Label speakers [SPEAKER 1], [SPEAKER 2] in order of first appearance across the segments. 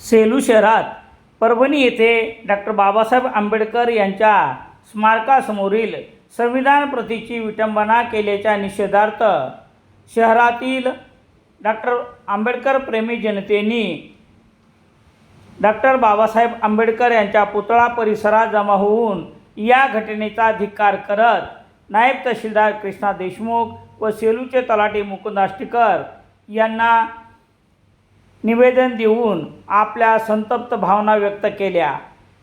[SPEAKER 1] सेलू शहरात परभणी येथे डॉक्टर बाबासाहेब आंबेडकर यांच्या स्मारकासमोरील संविधान प्रतीची विटंबना केल्याच्या निषेधार्थ शहरातील डॉक्टर आंबेडकर प्रेमी जनतेने डॉक्टर बाबासाहेब आंबेडकर यांच्या पुतळा परिसरात जमा होऊन या घटनेचा धिक्कार करत नायब तहसीलदार कृष्णा देशमुख व सेलूचे तलाठी मुकुंद आष्टीकर यांना निवेदन देऊन आपल्या संतप्त भावना व्यक्त केल्या.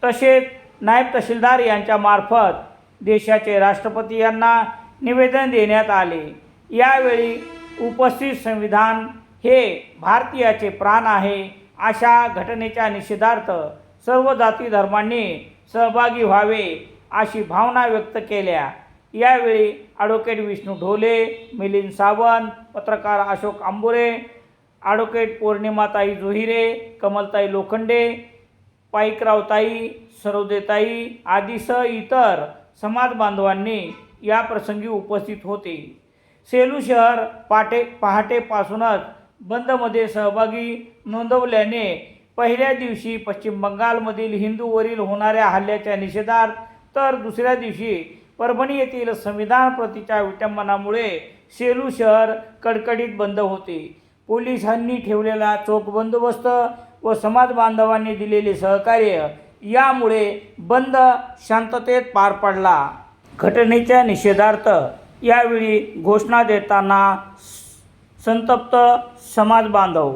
[SPEAKER 1] तसेच नायब तहसीलदार यांच्यामार्फत देशाचे राष्ट्रपती यांना निवेदन देण्यात आले. यावेळी उपस्थित संविधान हे भारतीयाचे प्राण आहे अशा घटनेच्या निषेधार्थ सर्व जाती धर्मांनी सहभागी व्हावे अशी भावना व्यक्त केल्या. यावेळी ॲडव्होकेट विष्णू ढोले मिलिंद सावंत पत्रकार अशोक आंबुरे ॲडव्होकेट पौर्णिमाताई जोहिरे कमलताई लोखंडे पाईकरावताई सरोदेताई आदीसह इतर समाज बांधवांनी या प्रसंगी उपस्थित होते. सेलू शहर पाटे पहाटेपासूनच बंदमध्ये सहभागी नोंदवल्याने पहिल्या दिवशी पश्चिम बंगालमधील हिंदूवरील होणाऱ्या हल्ल्याच्या निषेधार्थ तर दुसऱ्या दिवशी परभणी येथील संविधान प्रतीच्या विटंबनामुळे सेलू शहर कडकडीत बंद होते. पोलिसांनी ठेवलेला चोख बंदोबस्त व समाज बांधवांनी दिलेले सहकार्य यामुळे बंद शांततेत पार पडला. घटनेच्या निषेधार्थ यावेळी घोषणा देताना संतप्त समाज बांधव